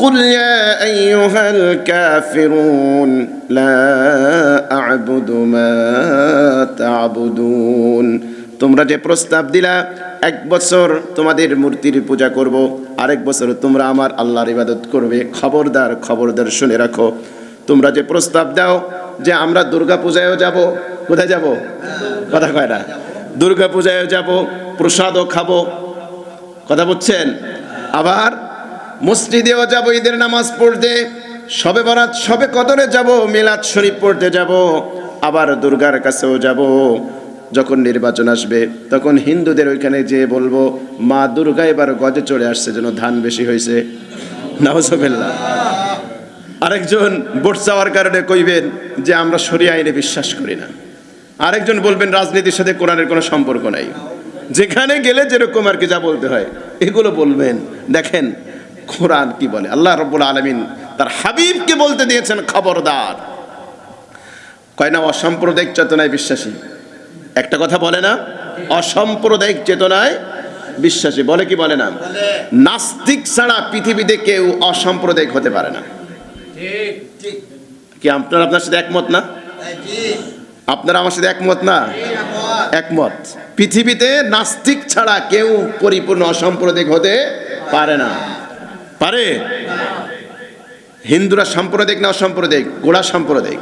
قل يا أيها الكافرون لا أعبد ما تعبدون তোমরা যে প্রস্তাব দিলা এক বছর তোমাদের মূর্তির পূজা করব আরেক বছর তোমরা আমার আল্লাহর ইবাদত করবে খবরদার খবরদার শুনে রাখো তোমরা যে প্রস্তাব দাও যে আমরা দুর্গা পূজায়ও যাব কোথায় যাব কথা কয় না দুর্গা পূজায়ও যাব প্রসাদও খাবো কথা বলছেন আবার মসজিদেও যাব, ঈদের নামাজ পড়তে। সবে বরাত, সবে কদরে যাব, মিলাদ শরীফ পড়তে যাব। আবার দুর্গার কাছেও যাব। যখন নির্বাচন আসবে, তখন হিন্দুদের ওইখানে যেয়ে বলব, মা দুর্গা এবার গজে চলে আসছে, যেন ধান বেশি হয়েছে। নাহজবিল্লা আরেকজন ভোট চাওয়ার কারণে কইবেন যে, আমরা সরিয়া আইনে বিশ্বাস করি না। আরেকজন বলবেন, রাজনীতির সাথে কোরআনের কোনো সম্পর্ক নাই। যেখানে গেলে যেরকম আর কি যা বলতে হয়, এগুলো বলবেন। দেখেন কোরআন কি বলে? আল্লাহ রব্বুল আলমিন তার হাবিবকে বলতে দিয়েছেন খবরদার। কয় না, অসাম্প্রদায়িক চেতনায় বিশ্বাসী। একটা কথা বলে না, অসাম্প্রদায়িক চেতনায় বিশ্বাসী। বলে কি বলে না? নাস্তিক ছাড়া পৃথিবীতে কেউ অসাম্প্রদায়িক হতে পারে না। কি আপনার আপনার সাথে একমত না? আপনারা আমার সাথে একমত না? একমত। পৃথিবীতে নাস্তিক ছাড়া কেউ পরিপূর্ণ অসাম্প্রদায়িক হতে পারে না। পারে? হিন্দুরা সাম্প্রদায়িক না অসাম্প্রদায়িক? গোড়া সাম্প্রদায়িক।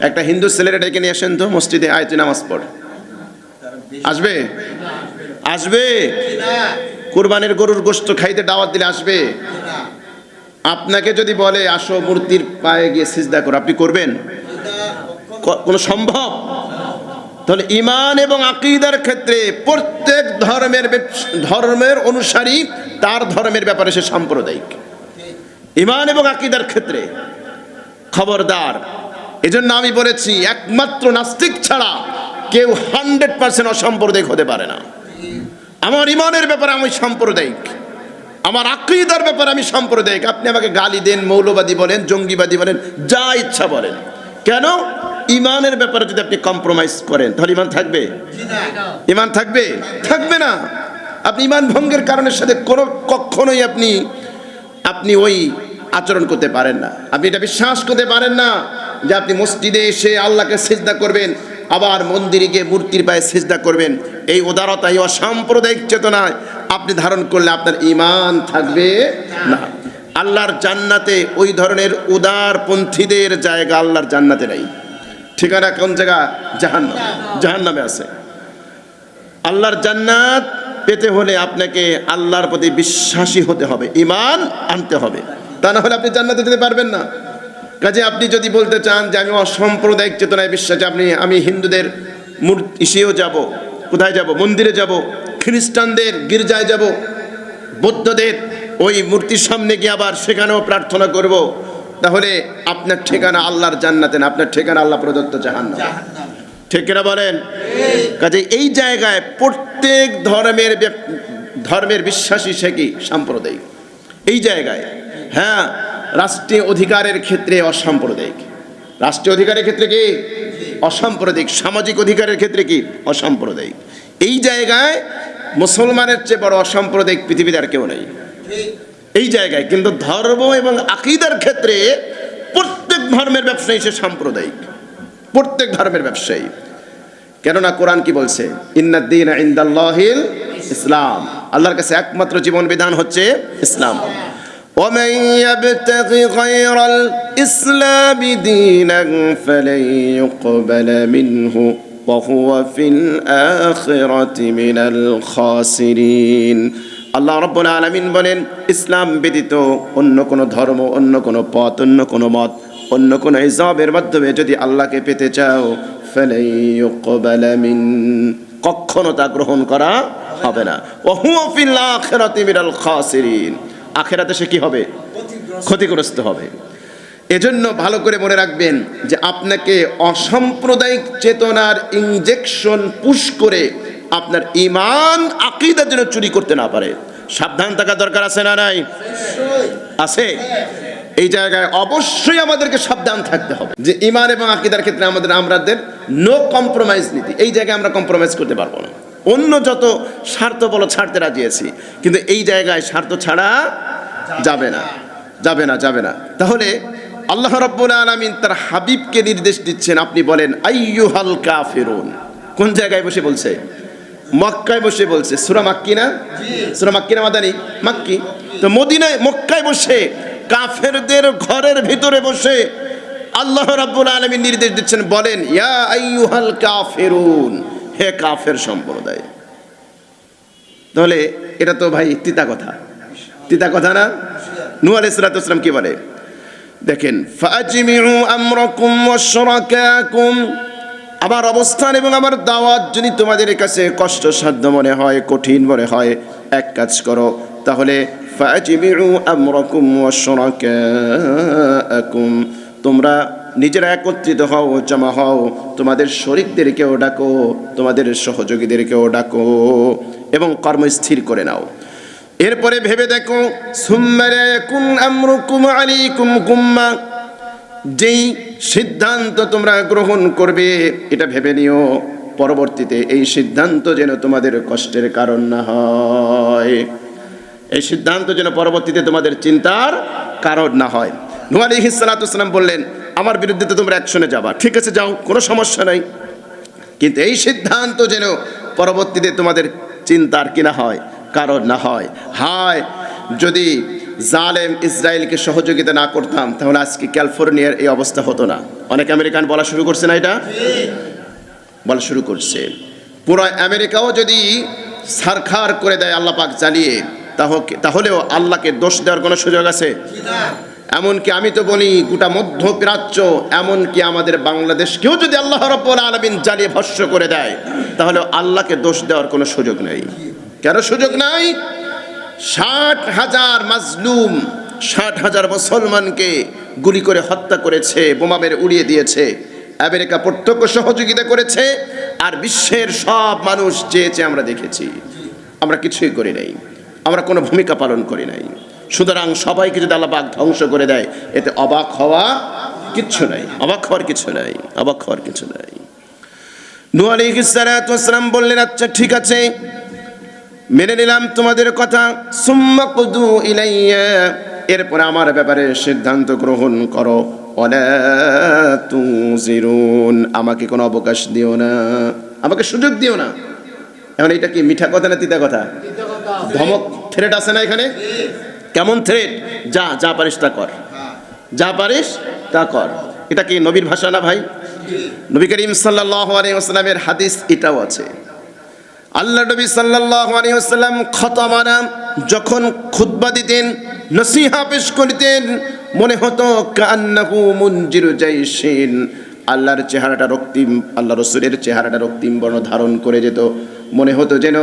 একটা হিন্দু ছেলেরা ডেকে নিয়ে আসেন তো, মসজিদে আয় তুই নামাজ পড়। আসবে? আসবে। কোরবানির গরুর গোস্ত খাইতে দাওয়াত দিলে আসবে। আপনাকে যদি বলে, আসো মূর্তির পায়ে গিয়ে সিজদা করো, আপনি করবেন? কোনো সম্ভব? তাহলে ইমান এবং আকিদার ক্ষেত্রে প্রত্যেক ধর্মের ধর্মের অনুসারী তার ধর্মের ব্যাপারে সে সাম্প্রদায়িক। ইমান এবং আকিদার ক্ষেত্রে। খবরদার। এজন্য আমি বলেছি, একমাত্র নাস্তিক ছাড়া কেউ হান্ড্রেড পার্সেন্ট অসাম্প্রদায়িক হতে পারে না। আমার ইমানের ব্যাপারে আমি সাম্প্রদায়িক। আমার আকিদার ব্যাপারে আমি সাম্প্রদায়িক। আপনি আমাকে গালি দেন, মৌলবাদী বলেন, জঙ্গিবাদী বলেন, যা ইচ্ছা বলেন। কেন? ইমানের ব্যাপারে যদি আপনি কম্প্রোমাইজ করেন, তাহলে ইমান থাকবে? ইমান থাকবে? থাকবে না। আপনি ইমান ভঙ্গের কারণের সাথে কোনো কখনোই আপনি আপনি ওই আচরণ করতে পারেন না। আপনি এটা বিশ্বাস করতে পারেন না যে আপনি মসজিদে এসে আল্লাহকে সেজদা করবেন, আবার মন্দিরে গিয়ে মূর্তির পায়ে সেজদা করবেন। এই উদারতা, এই অসাম্প্রদায়িক চেতনায় আপনি ধারণ করলে আপনার ইমান থাকবে না। আল্লাহর জান্নাতে ওই ধরনের উদারপন্থীদের জায়গা আল্লাহর জান্নাতে নাই। ঠিকানা কোন জায়গা? জাহান্নাম। জাহান্নামে আছে। আল্লাহর জান্নাত পেতে হলে আপনাকে আল্লাহর প্রতি বিশ্বাসী হতে হবে ইমান আনতে হবে। তা না হলে আপনি জান্নাতে যেতে পারবেন না। কাজে আপনি যদি বলতে চান যে আমি অসাম্প্রদায়িক চেতনায় বিশ্বাসী, আপনি, আমি হিন্দুদের মূর্তি, ইসেও যাব, কোথায় যাব? মন্দিরে যাব, খ্রিস্টানদের গির্জায় যাব, বৌদ্ধদের ওই মূর্তির সামনে গিয়ে আবার সেখানেও প্রার্থনা করব। তাহলে আপনার ঠিকানা আল্লাহর জান্নাতে না, আপনার ঠিকানা আল্লাহ প্রদত্ত জাহান্নাম। ঠিক বলেন? কাজে এই জায়গায় প্রত্যেক ধর্মের ধর্মের বিশ্বাসী সে কি? সাম্প্রদায়িক। এই জায়গায় হ্যাঁ রাষ্ট্রীয় অধিকারের ক্ষেত্রে অসাম্প্রদায়িক। রাষ্ট্রীয় অধিকারের ক্ষেত্রে কি? অসাম্প্রদায়িক। সামাজিক অধিকারের ক্ষেত্রে কি? অসাম্প্রদায়িক। এই জায়গায় মুসলমানের চেয়ে বড় অসাম্প্রদায়িক পৃথিবীতে আর কেউ নেই। এই জায়গায়। কিন্তু ধর্ম এবং আকিদার ক্ষেত্রে প্রত্যেক ধর্মের ব্যবসায়ী সে সাম্প্রদায়িক। প্রত্যেক ধর্মের ব্যবসায়ী। কেননা কোরআন কি বলছে? ইন্নাদ্দিন ইন্দাল্লাহিল ইসলাম। আল্লাহর কাছে একমাত্র জীবন বিধান হচ্ছে ইসলাম। ومن يبتغ غير الإسلام دينا فلن يقبل منه وهو في الآخرة من الخاسرين আল্লাহ রব্বুল আলামিন বলেন ইসলাম ব্যতীত অন্য কোনো ধর্ম অন্য কোনো পথ অন্য কোনো মত অন্য কোনো হিসাবের মাধ্যমে যদি আল্লাহকে পেতে চাও ফেলে মিন কখনো তা গ্রহণ করা হবে না ওহুয়া ফিল আখিরাতি মিনাল খাসিরিন আখেরাতে সে কি হবে? ক্ষতিগ্রস্ত হবে। এজন্য ভালো করে মনে রাখবেন যে আপনাকে অসাম্প্রদায়িক চেতনার ইঞ্জেকশন পুশ করে আপনার ইমান আকিদা যেন চুরি করতে না পারে। সাবধান থাকা দরকার আছে না নাই? আছে। এই জায়গায় অবশ্যই আমাদেরকে সাবধান থাকতে হবে যে ইমান এবং আকিদার ক্ষেত্রে আমাদের, আমরাদের নো কম্প্রোমাইজ নীতি। এই জায়গায় আমরা কম্প্রোমাইজ করতে পারব না। অন্য যত স্বার্থ বলো ছাড়তে রাজি আছি, কিন্তু এই জায়গায় স্বার্থ ছাড়া যাবে না যাবে না যাবে না। তাহলে আল্লাহ রাব্বুল আলামিন তার হাবিবকে নির্দেশ দিচ্ছেন, আপনি বলেন, আইয়ুহাল ফেরুন কোন জায়গায় বসে বলছে? মক্কায় বসে বলছে। সুরা মাক্কি না? সুরা মাক্কি না মাদানি? মাক্কি। তো মদিনায়, মক্কায় বসে, কাফেরদের ঘরের ভিতরে বসে আল্লাহ রাব্বুল আলামিন নির্দেশ দিচ্ছেন, বলেন, ইয়া আইয়ুহাল কাফিরুন। হে কাফের সম্প্রদায়। তাহলে এটা তো ভাই তিতা কথা। তিতা কথা না? সালাতু ওয়াসসালাম কি বলে? দেখেন আমার অবস্থান এবং আমার দাওয়াত যদি তোমাদের কাছে কষ্টসাধ্য মনে হয়, কঠিন মনে হয়, এক কাজ করো, তাহলে তোমরা নিজেরা একত্রিত হও জমা হও। তোমাদের শরিকদেরকেও ডাকো, তোমাদের সহযোগীদেরকেও ডাকো এবং কর্ম স্থির করে নাও। এরপরে ভেবে দেখো যেই সিদ্ধান্ত তোমরা গ্রহণ করবে, এটা ভেবে নিও, পরবর্তীতে এই সিদ্ধান্ত যেন তোমাদের কষ্টের কারণ না হয়। এই সিদ্ধান্ত যেন পরবর্তীতে তোমাদের চিন্তার কারণ না হয়। নূহ আলাইহিস সালাতু বললেন আমার বিরুদ্ধে তো তোমরা অ্যাকশনে যাবা। ঠিক আছে, যাও, কোনো সমস্যা নাই। কিন্তু এই সিদ্ধান্ত যেন পরবর্তীতে তোমাদের চিন্তার কি না হয়, কারণ না হয়। হায়, যদি জালেম ইসরায়েলকে সহযোগিতা না করতাম, তাহলে আজকে ক্যালিফোর্নিয়ার এই অবস্থা হতো না। অনেক আমেরিকান বলা শুরু করছে না এটা? বলা শুরু করছে। পুরো আমেরিকাও যদি সারখার করে দেয় আল্লাহ পাক জ্বালিয়ে তাহলে তাহলেও আল্লাহকে দোষ দেওয়ার কোনো সুযোগ আছে? এমনকি আমি তো বলি গোটা মধ্যপ্রাচ্য এমনকি আমাদের বাংলাদেশকেও যদি আল্লাহ রব্বুল আলমিন জ্বালিয়ে ভস্য করে দেয়, তাহলে আল্লাহকে দোষ দেওয়ার কোনো সুযোগ নেই। কেন সুযোগ নাই? ষাট হাজার মাজলুম, ষাট হাজার মুসলমানকে গুলি করে হত্যা করেছে, বোমা মেরে উড়িয়ে দিয়েছে, আমেরিকা প্রত্যক্ষ সহযোগিতা করেছে, আর বিশ্বের সব মানুষ চেয়েছে আমরা দেখেছি। আমরা কিছুই করি নাই। আমরা কোনো ভূমিকা পালন করি নাই। সুতরাং সবাইকে যদি আল্লাহ পাক ধ্বংস করে দেয় এতে অবাক হওয়া কিচ্ছু নাই। অবাক হওয়ার কিছু নাই অবাক হওয়ার কিছু নাই। নূহ আলাইহিস সালাতু ওয়াসসালাম বললেন আচ্ছা ঠিক আছে মেনে নিলাম তোমাদের কথা। সুম্মা কুদু ইলাইয়া এরপরে আমার ব্যাপারে সিদ্ধান্ত গ্রহণ করো। তুজিরুন আমাকে কোনো অবকাশ দিও না। আমাকে সুযোগ দিও না। এখন এটা কি মিঠা কথা না তিতা কথা? ধমক থ্রেট আছে না এখানে? কেমন থ্রেট যা যা পারিস তা কর। যা পারিস তা কর। এটা কি নবীর ভাষা না ভাই? নবী করিম সাল্লাল্লাহু আলাইহি হাদিস এটাও আছে। আল্লাহ নবী আলাইহি ওয়াসাল্লাম খতমানা যখন খুতবা দিতেন, নসিহা পেশ করতেন, মনে হতো কান্নাহু মুনজিরু জাইশিন। আল্লাহর চেহারাটা রক্তিম, আল্লাহ রসুলের চেহারাটা রক্তিম বর্ণ ধারণ করে যেত। মনে হতো যেন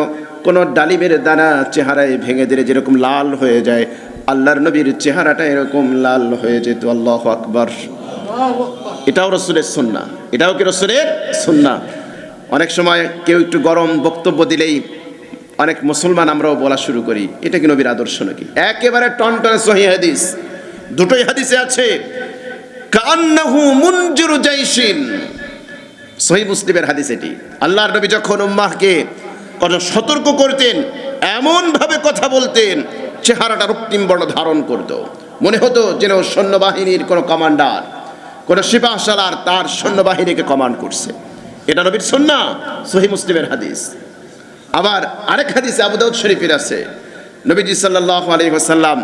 কোনো ডালিমের দানা চেহারায় ভেঙে দিলে যেরকম লাল হয়ে যায়, আল্লাহর নবীর চেহারাটা এরকম লাল হয়ে যেত, আল্লাহ আকবার। এটাও রসুলের সুন্না এটাও কি রসুলের সুন্না অনেক সময় কেউ একটু গরম বক্তব্য দিলেই অনেক মুসলমান আমরাও বলা শুরু করি, এটা কি নবীর আদর্শ নাকি? একেবারে টন টনটনে সহি হাদিস, দুটোই হাদিসে আছে, কান্নাহু মুনজিরু জাইশিন। সহি মুসলিমের হাদিস এটি। আল্লাহর নবী যখন উম্মাহকে সতর্ক করতেন, এমনভাবে কথা বলতেন চেহারাটা রক্তিম বর্ণ ধারণ করত। মনে হতো যেন সৈন্যবাহিনীর কোনো কমান্ডার, কোনো সিপাহসালার তার সৈন্যবাহিনীকে কমান্ড করছে। এটা নবীর সন্না সহি মুসলিমের হাদিস। আবার আরেক হাদিসে আবু দাউদ শরীফের আছে, নবীজি সাল্লাল্লাহু আলাইহি ওয়াসাল্লাম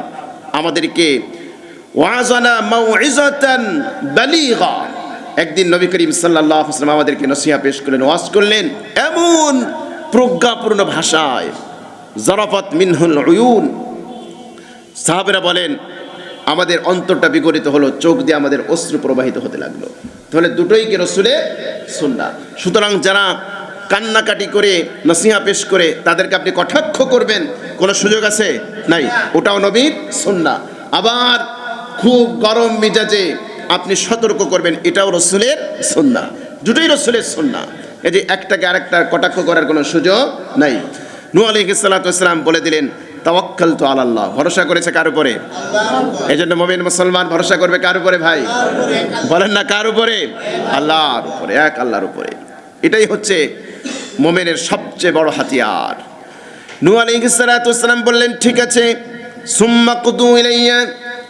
আমাদেরকে একদিন নবী করিম আলাইহি আমাদেরকে নসিহা পেশ করলেন, ওয়াজ করলেন, এমন প্রজ্ঞাপূর্ণ ভাষায়, জরাফত মিনহুল উয়ুন। সাহাবেরা বলেন, আমাদের অন্তরটা বিগড়িত হলো, চোখ দিয়ে আমাদের অশ্রু প্রবাহিত হতে লাগল। তাহলে দুটোই কি রসুলে সুন্না সুতরাং যারা কান্নাকাটি করে, নসিহা পেশ করে, তাদেরকে আপনি কটাক্ষ করবেন? কোনো সুযোগ আছে? নাই। ওটাও নবীর সুন্না আবার খুব গরম মেজাজে আপনি সতর্ক করবেন, এটাও রসুলের সুন্না দুটোই রসুলের সুন্না এই যে একটাকে আরেকটা কটাক্ষ করার কোনো সুযোগ নাই। নু আলী সাল্লাম বলে দিলেন তাওয়াক্কাল তো আল্লাহ ভরসা করেছে কার উপরে? এই জন্য মমিন মুসলমান ভরসা করবে কার উপরে ভাই? বলেন না কার উপরে? আল্লাহর উপরে, এক আল্লাহর উপরে। এটাই হচ্ছে মোমেনের সবচেয়ে বড় হাতিয়ার। নু আলী সালাম বললেন, ঠিক আছে, সুম্মা কুদু ইলাইয়া,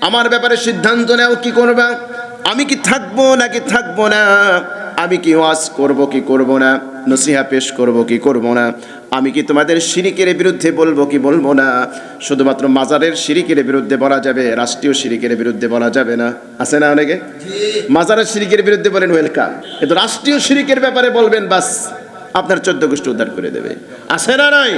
আমার ব্যাপারে সিদ্ধান্ত নাও, কি করবা? আমি কি থাকব নাকি থাকব না? আমি কি ওয়াজ করব কি করব না? নসিহা পেশ করব কি করব না? আমি কি তোমাদের শিরিকের বিরুদ্ধে বলব কি বলব না? শুধুমাত্র মাজারের শিরিকের বিরুদ্ধে বলা যাবে রাষ্ট্রীয় শিরিকের বিরুদ্ধে বলা যাবে না। আছে না অনেকে? মাজারের শিরিকের বিরুদ্ধে বলেন ওয়েলকাম। কিন্তু রাষ্ট্রীয় শিরিকের ব্যাপারে বলবেন বাস। আপনার চোদ্দ গোষ্ঠী উদ্ধার করে দেবে। আছে না নাই?